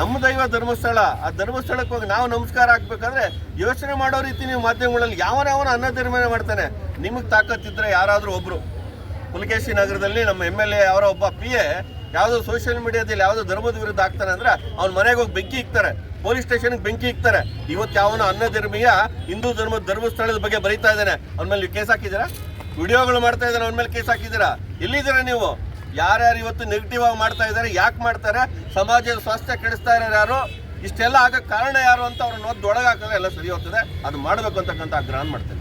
ನಮ್ಮ ದೈವ ಧರ್ಮಸ್ಥಳ, ಆ ಧರ್ಮಸ್ಥಳಕ್ಕೆ ಹೋಗಿ ನಾವು ನಮಸ್ಕಾರ ಹಾಕ್ಬೇಕಾದ್ರೆ ಯೋಚನೆ ಮಾಡೋ ರೀತಿ ನೀವು ಮಾಧ್ಯಮಗಳಲ್ಲಿ ಯಾವನಾವನ ಅನ್ನ ತೀರ್ಮಾನ ಮಾಡ್ತಾನೆ. ನಿಮಗೆ ತಾಕತ್ತಿದ್ರೆ ಯಾರಾದರೂ ಒಬ್ರು. ಪುಲಕೇಶಿ ನಗರದಲ್ಲಿ ನಮ್ಮ ಎಂ ಎಲ್ ಎ ಅವರ ಒಬ್ಬ ಪಿ ಎ ಯಾವುದೋ ಸೋಷಿಯಲ್ ಮೀಡಿಯಾದಲ್ಲಿ ಯಾವುದೋ ಧರ್ಮದ ವಿರುದ್ಧ ಆಗ್ತಾನೆ ಅಂದ್ರೆ ಅವ್ನ ಮನೆಗೆ ಹೋಗಿ ಬೆಂಕಿ ಇಕ್ತಾರೆ ಪೊಲೀಸ್ ಸ್ಟೇಷನ್ಗೆ ಬೆಂಕಿ ಇಕ್ತಾರೆ ಇವತ್ತು ಯಾವನ ಅನ್ನ ಧರ್ಮೀಯ ಹಿಂದೂ ಧರ್ಮದ ಧರ್ಮಸ್ಥಳದ ಬಗ್ಗೆ ಬರೀತಾ ಇದ್ದಾನೆ. ಅವನ ಮೇಲೆ ನೀವು ಕೇಸ್ ಹಾಕಿದ್ದೀರಾ? ವಿಡಿಯೋಗಳು ಮಾಡ್ತಾ ಇದ್ದಾನೆ, ಅವನ ಮೇಲೆ ಕೇಸ್ ಹಾಕಿದ್ದೀರಾ? ಎಲ್ಲಿದ್ದೀರಾ ನೀವು? ಯಾರ್ಯಾರು ಇವತ್ತು ನೆಗೆಟಿವ್ ಆಗಿ ಮಾಡ್ತಾ ಇದ್ದಾರೆ, ಯಾಕೆ ಮಾಡ್ತಾರೆ, ಸಮಾಜದ ಸ್ವಾಸ್ಥ್ಯ ಕೆಡಿಸ್ತಾ ಇರೋರು ಯಾರು, ಇಷ್ಟೆಲ್ಲ ಆಗಕ್ಕೆ ಕಾರಣ ಯಾರು ಅಂತ ಅವ್ರನ್ನ ಒದ್ದು ಒಳಗಾಕಿದ್ರೆ ಎಲ್ಲ ಸರಿ ಹೋಗ್ತದೆ. ಅದು ಮಾಡಬೇಕು ಅಂತಕ್ಕಂಥ ಆಗ್ರಹ ಮಾಡ್ತೇನೆ.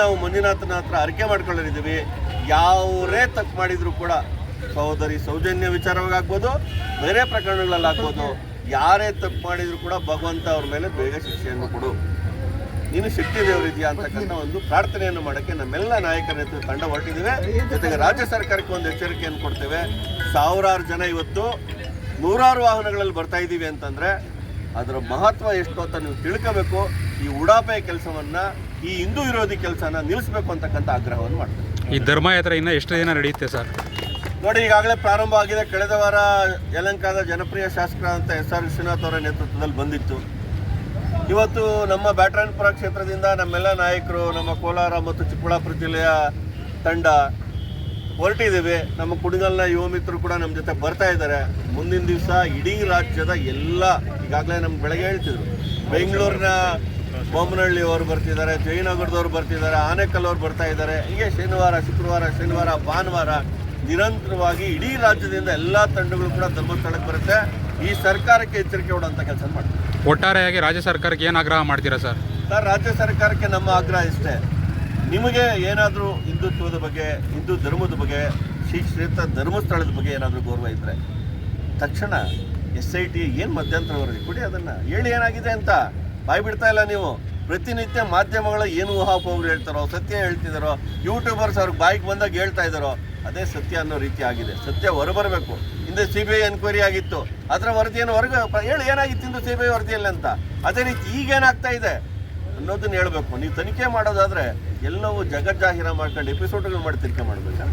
ನಾವು ಮಂಜುನಾಥನ ಹತ್ರ ಅರಿಕೆ ಮಾಡ್ಕೊಳ್ಳೋರಿದ್ದೀವಿ ಯಾವರೇ ತಪ್ಪು ಮಾಡಿದ್ರು ಕೂಡ ಸಹೋದರಿ ಸೌಜನ್ಯ ವಿಚಾರವಾಗಿ ಆಗ್ಬೋದು ಬೇರೆ ಪ್ರಕರಣಗಳಲ್ಲಿ ಆಗ್ಬೋದು ಯಾರೇ ತಪ್ಪು ಮಾಡಿದ್ರು ಕೂಡ ಭಗವಂತ ಅವ್ರ ಮೇಲೆ ಬೇಗ ಶಿಕ್ಷೆಯನ್ನು ಕೊಡು. ನೀನು ಶಕ್ತಿ ದೇವರಿದೆಯಾ ಅಂತಕ್ಕಂಥ ಒಂದು ಪ್ರಾರ್ಥನೆಯನ್ನು ಮಾಡೋಕ್ಕೆ ನಮ್ಮೆಲ್ಲ ನಾಯಕರ ನೇತೃತ್ವ ತಂಡ ಹೊರಟಿದ್ದೇವೆ. ಜೊತೆಗೆ ರಾಜ್ಯ ಸರ್ಕಾರಕ್ಕೆ ಒಂದು ಎಚ್ಚರಿಕೆಯನ್ನು ಕೊಡ್ತೇವೆ. ಸಾವಿರಾರು ಜನ ಇವತ್ತು ನೂರಾರು ವಾಹನಗಳಲ್ಲಿ ಬರ್ತಾ ಇದ್ದೀವಿ ಅಂತಂದ್ರೆ ಅದರ ಮಹತ್ವ ಎಷ್ಟು ಅಂತ ನೀವು ತಿಳ್ಕೋಬೇಕು. ಈ ಉಡಾಪೆ ಕೆಲಸವನ್ನ ಈ ಹಿಂದೂ ವಿರೋಧಿ ಕೆಲಸನ ನಿಲ್ಲಿಸಬೇಕು ಅಂತಕ್ಕಂಥ ಆಗ್ರಹವನ್ನು ಮಾಡ್ತಾರೆ. ಈ ಧರ್ಮಯಾತ್ರೆ ಇನ್ನೂ ಎಷ್ಟು ದಿನ ನಡೆಯುತ್ತೆ ಸರ್? ನೋಡಿ ಈಗಾಗಲೇ ಪ್ರಾರಂಭ ಆಗಿದೆ. ಕಳೆದ ವಾರ ಯಲಂಕಾದ ಜನಪ್ರಿಯ ಶಾಸಕರಾದಂಥ ಎಸ್ ಆರ್ ವಿಶ್ವನಾಥ್ ಅವರ ನೇತೃತ್ವದಲ್ಲಿ ಬಂದಿತ್ತು. ಇವತ್ತು ನಮ್ಮ ಬ್ಯಾಟರಾಯನಪುರ ಕ್ಷೇತ್ರದಿಂದ ನಮ್ಮೆಲ್ಲ ನಾಯಕರು ನಮ್ಮ ಕೋಲಾರ ಮತ್ತು ಚಿಕ್ಕಬಳ್ಳಾಪುರ ಜಿಲ್ಲೆಯ ತಂಡ ಹೊರಟಿದ್ದೇವೆ. ನಮ್ಮ ಕುಣಿಗಲ್ನ ಯುವ ಮಿತ್ರರು ಕೂಡ ನಮ್ಮ ಜೊತೆ ಬರ್ತಾ ಇದ್ದಾರೆ. ಮುಂದಿನ ದಿವಸ ಇಡೀ ರಾಜ್ಯದ ಎಲ್ಲ ಈಗಾಗಲೇ ನಮ್ಗೆ ಬೆಳಗ್ಗೆ ಹೇಳ್ತಿದ್ರು. ಬೆಂಗಳೂರಿನ ಬೊಮ್ಮನಹಳ್ಳಿ ಅವರು ಬರ್ತಿದ್ದಾರೆ ಜಯನಗರದವ್ರು ಬರ್ತಿದ್ದಾರೆ ಆನೇಕಲ್ ಅವ್ರು ಬರ್ತಾ ಇದ್ದಾರೆ. ಹೀಗೆ ಶನಿವಾರ ಶುಕ್ರವಾರ ಶನಿವಾರ ಭಾನುವಾರ ನಿರಂತರವಾಗಿ ಇಡೀ ರಾಜ್ಯದಿಂದ ಎಲ್ಲ ತಂಡಗಳು ಕೂಡ ಧರ್ಮಸ್ಥಳಕ್ಕೆ ಬರುತ್ತೆ. ಈ ಸರ್ಕಾರಕ್ಕೆ ಎಚ್ಚರಿಕೆ ಕೊಡುವಂಥ ಕೆಲಸ ಮಾಡ್ತಾರೆ ಒಟ್ಟಾರೆಯಾಗಿ ರಾಜ್ಯ ಸರ್ಕಾರಕ್ಕೆ ಏನು ಆಗ್ರಹ ಮಾಡ್ತೀರಾ ಸರ್? ಸರ್ ರಾಜ್ಯ ಸರ್ಕಾರಕ್ಕೆ ನಮ್ಮ ಆಗ್ರಹ ಇಷ್ಟೇ. ನಿಮಗೆ ಏನಾದರೂ ಹಿಂದುತ್ವದ ಬಗ್ಗೆ, ಹಿಂದೂ ಧರ್ಮದ ಬಗ್ಗೆ, ಶ್ರೀ ಕ್ಷೇತ್ರ ಧರ್ಮಸ್ಥಳದ ಬಗ್ಗೆ ಏನಾದರೂ ಗೌರವ ಇದ್ದರೆ ತಕ್ಷಣ ಎಸ್ ಐ ಟಿ ಏನು ಮಧ್ಯಂತರ ವರದಿ ಕೊಡಿ, ಅದನ್ನು ಹೇಳಿ ಏನಾಗಿದೆ ಅಂತ. ಬಾಯಿ ಬಿಡ್ತಾ ಇಲ್ಲ ನೀವು. ಪ್ರತಿನಿತ್ಯ ಮಾಧ್ಯಮಗಳ ಏನು ಊಹಾಪೋಹಗಳು ಹೇಳ್ತಾರೋ, ಸತ್ಯ ಹೇಳ್ತಿದ್ದಾರೋ ಯೂಟ್ಯೂಬರ್ಸ್ ಅವ್ರಿಗೆ ಬಾಯಿಗೆ ಬಂದಾಗ ಹೇಳ್ತಾ ಇದ್ದಾರೋ ಅದೇ ಸತ್ಯ ಅನ್ನೋ ರೀತಿ ಆಗಿದೆ. ಸತ್ಯ ಹೊರಬರಬೇಕು. ಹಿಂದೆ ಸಿ ಬಿ ಐ ಎನ್ಕ್ವೈರಿ ಆಗಿತ್ತು. ಅದರ ವರದಿಯನ್ನು ಹೊರಗೆ ಹೇಳಿ, ಏನಾಗಿತ್ತು ಇಂದು ಸಿ ಬಿ ಐ ವರದಿಯಲ್ಲಿ ಅಂತ. ಅದೇ ರೀತಿ ಈಗೇನಾಗ್ತಾ ಇದೆ? ಅನ್ನೋದನ್ನ ಹೇಳ್ಬೇಕು. ನೀವು ತನಿಖೆ ಮಾಡೋದಾದ್ರೆ ಎಲ್ಲವೂ ಜಗಜ್ಜಾಹಿರ ಮಾಡ್ಕೊಂಡು ಎಪಿಸೋಡ್ಗಳು ಮಾಡಿ ತನಿಖೆ ಮಾಡಬೇಕಾ?